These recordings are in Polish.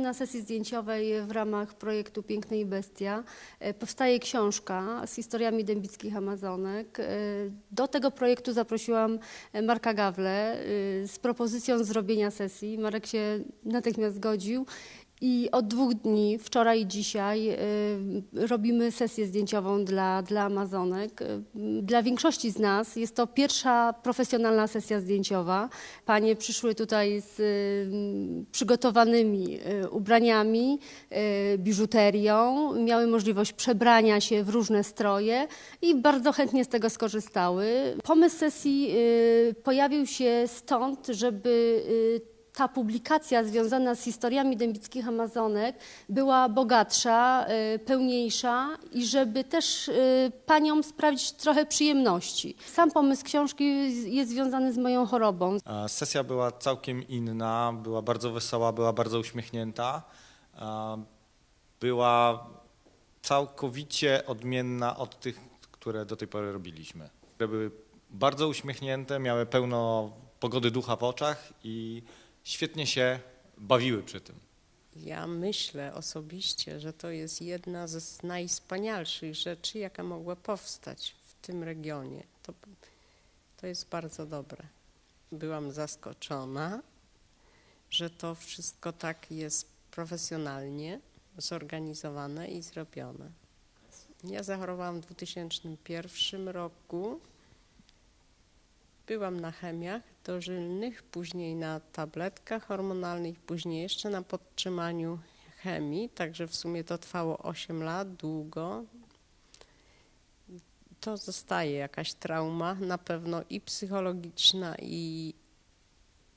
na sesji zdjęciowej w ramach projektu Piękne i Bestia e, powstaje książka z historiami dębickich Amazonek. E, Do tego projektu zaprosiłam e, Marka Gawle z propozycją zrobienia sesji. Marek się natychmiast zgodził. I od dwóch dni, wczoraj i dzisiaj, y, robimy sesję zdjęciową dla, dla Amazonek. Y, Dla większości z nas jest to pierwsza profesjonalna sesja zdjęciowa. Panie przyszły tutaj z y, przygotowanymi ubraniami, biżuterią, miały możliwość przebrania się w różne stroje i bardzo chętnie z tego skorzystały. Pomysł sesji pojawił się stąd, żeby ta publikacja związana z historiami dębickich Amazonek była bogatsza, y, pełniejsza i żeby też y, paniom sprawić trochę przyjemności. Sam pomysł książki jest związany z moją chorobą. Sesja była całkiem inna, była bardzo wesoła, była bardzo uśmiechnięta. Była całkowicie odmienna od tych, które do tej pory robiliśmy. Były bardzo uśmiechnięte, miały pełno pogody ducha w oczach i świetnie się bawiły przy tym. Ja myślę osobiście, że to jest jedna z najwspanialszych rzeczy, jaka mogła powstać w tym regionie. To, to jest bardzo dobre. Byłam zaskoczona, że to wszystko tak jest profesjonalnie zorganizowane i zrobione. Ja zachorowałam w 2001 roku. Byłam na chemiach dożylnych, później na tabletkach hormonalnych, później jeszcze na podtrzymaniu chemii, także w sumie to trwało 8 lat, długo. To zostaje jakaś trauma, na pewno i psychologiczna, i,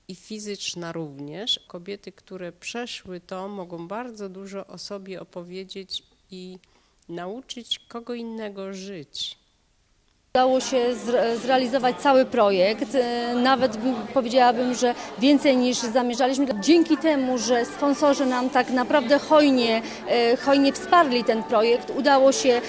i fizyczna również. Kobiety, które przeszły to, mogą bardzo dużo o sobie opowiedzieć i nauczyć kogo innego żyć. Udało się zre- zrealizować cały projekt, e, nawet bym- powiedziałabym, że więcej niż zamierzaliśmy. Dzięki temu, że sponsorzy nam tak naprawdę hojnie, e, hojnie wsparli ten projekt, udało się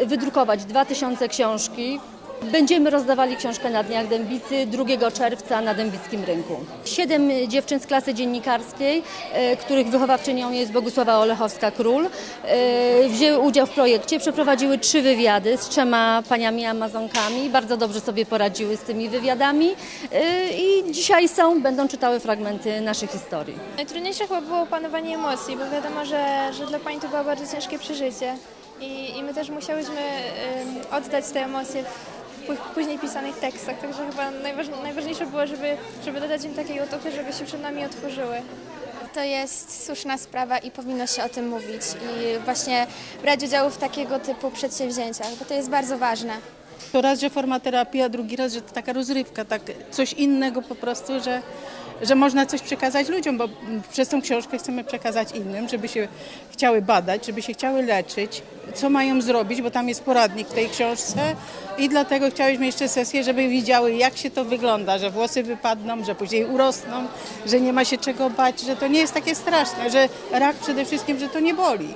e, wydrukować 2000 książki. Będziemy rozdawali książkę na Dniach Dębicy 2 czerwca na Dębickim Rynku. Siedem dziewczyn z klasy dziennikarskiej, e, których wychowawczynią jest Bogusława Olechowska-Król, e, wzięły udział w projekcie, przeprowadziły trzy wywiady z trzema paniami Amazonkami. Bardzo dobrze sobie poradziły z tymi wywiadami e, i dzisiaj są, będą czytały fragmenty naszych historii. Najtrudniejsze chyba było opanowanie emocji, bo wiadomo, że, że dla pani to było bardzo ciężkie przeżycie i, i my też musiałyśmy oddać te emocje później pisanych tekstach, także chyba najważ, najważniejsze było, żeby, żeby dodać im takiej otuchy, żeby się przed nami otworzyły. To jest słuszna sprawa i powinno się o tym mówić i właśnie brać udział w takiego typu przedsięwzięciach, bo to jest bardzo ważne. To raz, że forma terapii, a drugi raz, że to taka rozrywka, tak coś innego po prostu, że, że można coś przekazać ludziom, bo przez tą książkę chcemy przekazać innym, żeby się chciały badać, żeby się chciały leczyć, co mają zrobić, bo tam jest poradnik w tej książce i dlatego chciałyśmy jeszcze sesję, żeby widziały, jak się to wygląda, że włosy wypadną, że później urosną, że nie ma się czego bać, że to nie jest takie straszne, że rak przede wszystkim, że to nie boli.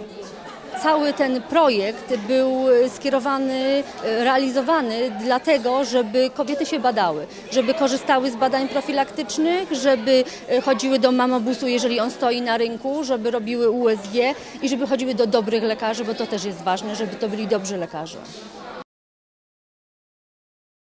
Cały ten projekt był skierowany, e, realizowany dlatego, żeby kobiety się badały, żeby korzystały z badań profilaktycznych, żeby e, chodziły do mamobusu, jeżeli on stoi na rynku, żeby robiły USG i żeby chodziły do dobrych lekarzy, bo to też jest ważne, żeby to byli dobrzy lekarze.